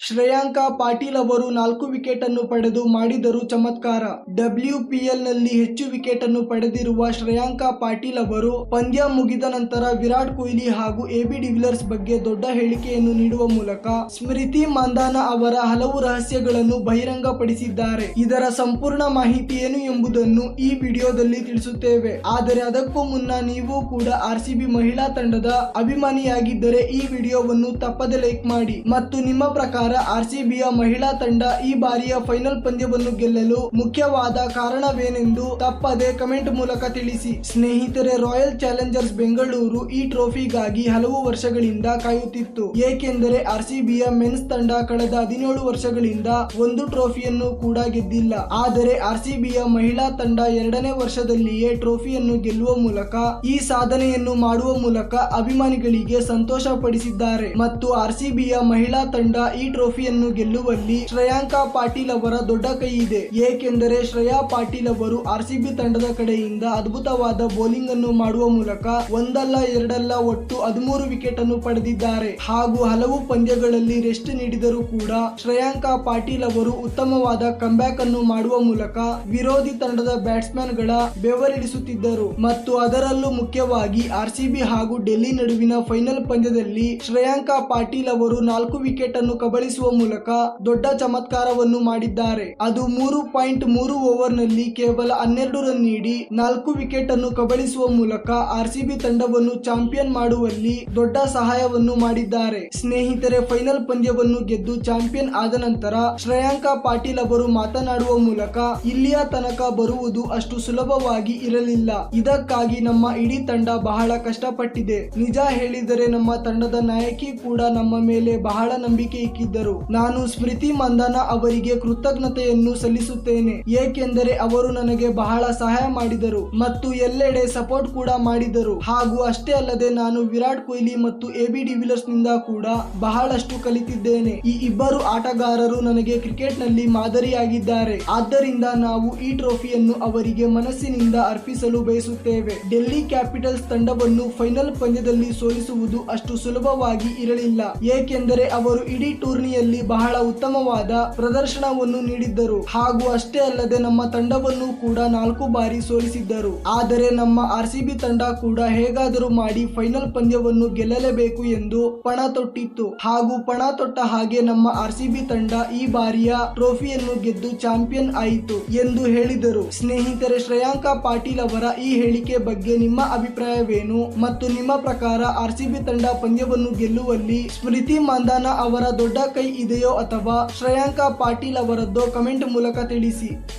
ಶ್ರೇಯಾಂಕ ಪಾಟೀಲ್ ಅವರು ನಾಲ್ಕು ವಿಕೆಟ್ ಅನ್ನು ಪಡೆದು ಮಾಡಿದರು ಚಮತ್ಕಾರ. ಡಬ್ಲ್ಯೂಪಿಎಲ್ನಲ್ಲಿ ಹೆಚ್ಚು ವಿಕೆಟ್ ಅನ್ನು ಪಡೆದಿರುವ ಶ್ರೇಯಾಂಕ ಪಾಟೀಲ್ ಅವರು ಪಂದ್ಯ ಮುಗಿದ ನಂತರ ವಿರಾಟ್ ಕೊಹ್ಲಿ ಹಾಗೂ ಎಬಿ ಡಿವಿಲರ್ಸ್ ಬಗ್ಗೆ ದೊಡ್ಡ ಹೇಳಿಕೆಯನ್ನು ನೀಡುವ ಮೂಲಕ ಸ್ಮೃತಿ ಮಂದಾನ ಅವರ ಹಲವು ರಹಸ್ಯಗಳನ್ನು ಬಹಿರಂಗಪಡಿಸಿದ್ದಾರೆ. ಇದರ ಸಂಪೂರ್ಣ ಮಾಹಿತಿ ಏನು ಎಂಬುದನ್ನು ಈ ವಿಡಿಯೋದಲ್ಲಿ ತಿಳಿಸುತ್ತೇವೆ. ಆದರೆ ಅದಕ್ಕೂ ಮುನ್ನ ನೀವು ಕೂಡ ಆರ್ ಮಹಿಳಾ ತಂಡದ ಅಭಿಮಾನಿಯಾಗಿದ್ದರೆ ಈ ವಿಡಿಯೋವನ್ನು ತಪ್ಪದೆ ಲೈಕ್ ಮಾಡಿ ಮತ್ತು ನಿಮ್ಮ ಪ್ರಕಾರ ಆರ್ ಯ ಮಹಿಳಾ ತಂಡ ಈ ಬಾರಿಯ ಫೈನಲ್ ಪಂದ್ಯವನ್ನು ಗೆಲ್ಲಲು ಮುಖ್ಯವಾದ ಕಾರಣವೇನೆಂದು ತಪ್ಪದೆ ಕಮೆಂಟ್ ಮೂಲಕ ತಿಳಿಸಿ. ಸ್ನೇಹಿತರೆ, ರಾಯಲ್ ಚಾಲೆಂಜರ್ಸ್ ಬೆಂಗಳೂರು ಈ ಟ್ರೋಫಿಗಾಗಿ ಹಲವು ವರ್ಷಗಳಿಂದ ಕಾಯುತ್ತಿತ್ತು. ಏಕೆಂದರೆ ಆರ್ ಯ ಮೆನ್ಸ್ ತಂಡ ಕಳೆದ ಹದಿನೇಳು ವರ್ಷಗಳಿಂದ ಒಂದು ಟ್ರೋಫಿಯನ್ನು ಕೂಡ ಗೆದ್ದಿಲ್ಲ. ಆದರೆ ಆರ್ ಯ ಮಹಿಳಾ ತಂಡ ಎರಡನೇ ವರ್ಷದಲ್ಲಿಯೇ ಟ್ರೋಫಿಯನ್ನು ಗೆಲ್ಲುವ ಮೂಲಕ, ಈ ಸಾಧನೆಯನ್ನು ಮಾಡುವ ಮೂಲಕ ಅಭಿಮಾನಿಗಳಿಗೆ ಸಂತೋಷ ಪಡಿಸಿದ್ದಾರೆ ಮತ್ತು ಆರ್ ಯ ಮಹಿಳಾ ತಂಡ ಈ ಟ್ರೋಫಿಯನ್ನು ಗೆಲ್ಲುವಲ್ಲಿ ಶ್ರೇಯಾಂಕಾ ಪಾಟೀಲ್ ಅವರ ದೊಡ್ಡ ಕೈ ಇದೆ. ಏಕೆಂದರೆ ಶ್ರೇಯಾ ಪಾಟೀಲ್ ಅವರು ಆರ್ ತಂಡದ ಕಡೆಯಿಂದ ಅದ್ಭುತವಾದ ಬೌಲಿಂಗ್ ಅನ್ನು ಮಾಡುವ ಮೂಲಕ ಒಂದಲ್ಲ ಎರಡಲ್ಲ ಒಟ್ಟು ಹದಿಮೂರು ವಿಕೆಟ್ ಅನ್ನು ಪಡೆದಿದ್ದಾರೆ. ಹಾಗೂ ಹಲವು ಪಂದ್ಯಗಳಲ್ಲಿ ರೆಸ್ಟ್ ನೀಡಿದರೂ ಕೂಡ ಶ್ರೇಯಾಂಕಾ ಪಾಟೀಲ್ ಅವರು ಉತ್ತಮವಾದ ಕಂಬ್ಯಾಕ್ ಅನ್ನು ಮಾಡುವ ಮೂಲಕ ವಿರೋಧಿ ತಂಡದ ಬ್ಯಾಟ್ಸ್ಮನ್ಗಳ ಬೆವರಿಡಿಸುತ್ತಿದ್ದರು ಮತ್ತು ಅದರಲ್ಲೂ ಮುಖ್ಯವಾಗಿ ಆರ್ ಹಾಗೂ ಡೆಲ್ಲಿ ನಡುವಿನ ಫೈನಲ್ ಪಂದ್ಯದಲ್ಲಿ ಶ್ರೇಯಾಂಕಾ ಪಾಟೀಲ್ ಅವರು ನಾಲ್ಕು ವಿಕೆಟ್ ಅನ್ನು ಕಬಳಿಸುವ ಮೂಲಕ ದೊಡ್ಡ ಚಮತ್ಕಾರವನ್ನು ಮಾಡಿದ್ದಾರೆ. ಅದು ಮೂರು ಪಾಯಿಂಟ್ ಮೂರು ಓವರ್ನಲ್ಲಿ ಕೇವಲ ಹನ್ನೆರಡು ರನ್ ನೀಡಿ ನಾಲ್ಕು ವಿಕೆಟ್ ಅನ್ನು ಕಬಳಿಸುವ ಮೂಲಕ ಆರ್ ತಂಡವನ್ನು ಚಾಂಪಿಯನ್ ಮಾಡುವಲ್ಲಿ ದೊಡ್ಡ ಸಹಾಯವನ್ನು ಮಾಡಿದ್ದಾರೆ. ಸ್ನೇಹಿತರೆ, ಫೈನಲ್ ಪಂದ್ಯವನ್ನು ಗೆದ್ದು ಚಾಂಪಿಯನ್ ಆದ ನಂತರ ಶ್ರೇಯಾಂಕ ಪಾಟೀಲ್ ಅವರು ಮಾತನಾಡುವ ಮೂಲಕ ಇಲ್ಲಿಯ ತನಕ ಬರುವುದು ಅಷ್ಟು ಸುಲಭವಾಗಿ ಇರಲಿಲ್ಲ. ಇದಕ್ಕಾಗಿ ನಮ್ಮ ಇಡೀ ತಂಡ ಬಹಳ ಕಷ್ಟಪಟ್ಟಿದೆ. ನಿಜ ಹೇಳಿದರೆ ನಮ್ಮ ತಂಡದ ನಾಯಕಿ ಕೂಡ ನಮ್ಮ ಮೇಲೆ ಬಹಳ ನಂಬಿಕೆ ಇಕ್ಕಿದ್ದರು. ನಾನು ಸ್ಮೃತಿ ಮಂದನ ಅವರಿಗೆ ಕೃತಜ್ಞತೆಯನ್ನು ಸಲ್ಲಿಸುತ್ತೇನೆ. ಏಕೆಂದರೆ ಅವರು ನನಗೆ ಬಹಳ ಸಹಾಯ ಮಾಡಿದರು ಮತ್ತು ಎಲ್ಲೆಡೆ ಸಪೋರ್ಟ್ ಕೂಡ ಮಾಡಿದರು. ಹಾಗೂ ಅಷ್ಟೇ ಅಲ್ಲದೆ ನಾನು ವಿರಾಟ್ ಕೊಹ್ಲಿ ಮತ್ತು ಎ ಬಿ ಡಿವಿಲಿಯರ್ಸ್ನಿಂದ ಕೂಡ ಬಹಳಷ್ಟು ಕಲಿತಿದ್ದೇನೆ. ಈ ಇಬ್ಬರು ಆಟಗಾರರು ನನಗೆ ಕ್ರಿಕೆಟ್ನಲ್ಲಿ ಮಾದರಿಯಾಗಿದ್ದಾರೆ. ಆದ್ದರಿಂದ ನಾವು ಈ ಟ್ರೋಫಿಯನ್ನು ಅವರಿಗೆ ಮನಸ್ಸಿನಿಂದ ಅರ್ಪಿಸಲು ಬಯಸುತ್ತೇವೆ. ಡೆಲ್ಲಿ ಕ್ಯಾಪಿಟಲ್ಸ್ ತಂಡವನ್ನು ಫೈನಲ್ ಪಂದ್ಯದಲ್ಲಿ ಸೋಲಿಸುವುದು ಅಷ್ಟು ಸುಲಭವಾಗಿ ಇರಲಿಲ್ಲ. ಏಕೆಂದರೆ ಅವರು ಇಡೀ ಟೂರ್ನಿಯಲ್ಲಿ ಬಹಳ ಉತ್ತಮವಾದ ಪ್ರದರ್ಶನವನ್ನು ನೀಡಿದ್ದರು. ಹಾಗೂ ಅಷ್ಟೇ ಅಲ್ಲದೆ ನಮ್ಮ ತಂಡವನ್ನು ಕೂಡ ನಾಲ್ಕು ಬಾರಿ ಸೋಲಿಸಿದ್ದರು. ಆದರೆ ನಮ್ಮ ಆರ್ ತಂಡ ಕೂಡ ಹೇಗಾದರೂ ಮಾಡಿ ಫೈನಲ್ ಪಂದ್ಯವನ್ನು ಗೆಲ್ಲಲೇಬೇಕು ಎಂದು ಪಣ ತೊಟ್ಟಿತ್ತು. ಹಾಗೂ ಪಣ ತೊಟ್ಟ ಹಾಗೆ ನಮ್ಮ ಆರ್ ತಂಡ ಈ ಬಾರಿಯ ಟ್ರೋಫಿಯನ್ನು ಗೆದ್ದು ಚಾಂಪಿಯನ್ ಆಯಿತು ಎಂದು ಹೇಳಿದರು. ಸ್ನೇಹಿತರೆ, ಶ್ರೇಯಾಂಕ ಪಾಟೀಲ್ ಅವರ ಈ ಹೇಳಿಕೆ ಬಗ್ಗೆ ನಿಮ್ಮ ಅಭಿಪ್ರಾಯವೇನು ಮತ್ತು ನಿಮ್ಮ ಪ್ರಕಾರ ಆರ್ ತಂಡ ಪಂದ್ಯವನ್ನು ಗೆಲ್ಲುವಲ್ಲಿ ಸ್ಮೃತಿ ಮಂದಾನ ಅವರ ದೊಡ್ಡ ಕೈ ಇದೆಯೋ ಅಥವಾ ಶ್ರೇಯಾಂಕ ಪಾಟೀಲ್ ಅವರದ್ದೋ ಕಮೆಂಟ್ ಮೂಲಕ ತಿಳಿಸಿ.